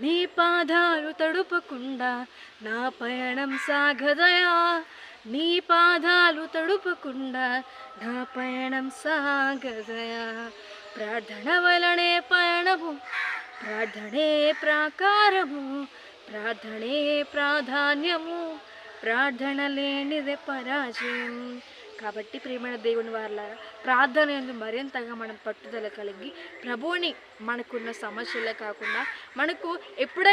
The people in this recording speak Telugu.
నీ పాదాలు తడుపకుండా నా పయనం సాగదయా. నీ పాదాలు తడుపకుండా నా పయనం సాగదయా. ప్రార్థన వలనే పయనము ప్రార్థనే ప్రాకారము ప్రార్థనే ప్రాధాన్యము ప్రార్థన లేనిదే పరాజయం. కాబట్టి ప్రియమైన దేవుని వారులారా ప్రార్థన ఎందు మరింతగా మనం పట్టుదల కలిగి ప్రభువుని మనకున్న సమస్యలే కాకుండా మనకు ఎప్పుడైనా